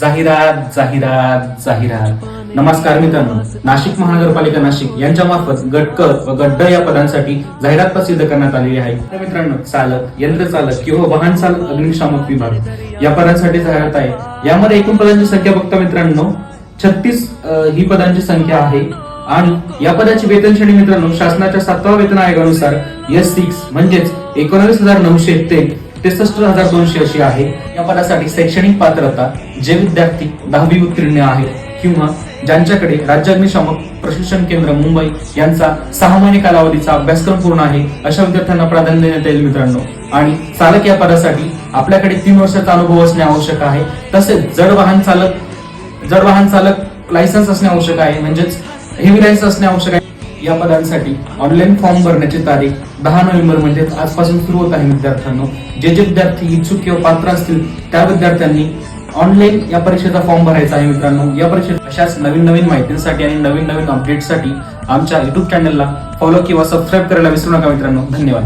जाहिरात जाहिरात जाहिरात. नमस्कार मित्रांनो. नाशिक महानगरपालिका नाशिक यांच्या मार्फत गटक व गड्ड या पदांसाठी जाहिरात प्रसिद्ध करण्यात आलेली आहे. तर मित्रांनो चालक यंत्रचालक किंवा वाहन चालक अग्निशामक विभाग या पदांसाठी जाहिरात आहे. यामध्ये एकूण पदांची संख्या बघता मित्रांनो छत्तीस ही पदांची संख्या आहे. आणि या पदाची वेतन श्रेणी मित्रांनो शासनाच्या सातव्या वेतन आयोगानुसार एस सिक्स म्हणजेच एकोणावीस हजार नऊशे ते त्रेसष्ट हजार दोनशे अशी आहे. या पदासाठी शैक्षणिक पात्रता जे विद्यार्थी दहावी उत्तीर्ण आहेत किंवा ज्यांच्याकडे राज्य अग्निशामक प्रशिक्षण केंद्र मुंबई यांचा सहा महिने कालावधीचा अभ्यासक्रम पूर्ण आहे अशा विद्यार्थ्यांना प्राधान्य देण्यात येईल मित्रांनो. आणि चालक या पदासाठी आपल्याकडे तीन वर्षाचा अनुभव असणे आवश्यक आहे. तसेच जड वाहन चालक जड वाहन चालक लायसन्स असणे आवश्यक आहे म्हणजेच हेवी लायसन्स असणे आवश्यक आहे. या पदांसाठी ऑनलाईन फॉर्म भरण्याची तारीख दहा नोव्हेंबर म्हणजे आजपासून सुरू होत आहे विद्यार्थ्यांनो. जे जे विद्यार्थी इच्छुक किंवा पात्र असतील त्या विद्यार्थ्यांनी ऑनलाईन या परीक्षेचा फॉर्म भरायचा आहे मित्रांनो. या परीक्षेत अशाच नवीन नवीन माहितीसाठी आणि नवीन नवीन अपडेटसाठी आमच्या युट्यूब चॅनलला फॉलो किंवा सबस्क्राईब करायला विसरू नका मित्रांनो. धन्यवाद.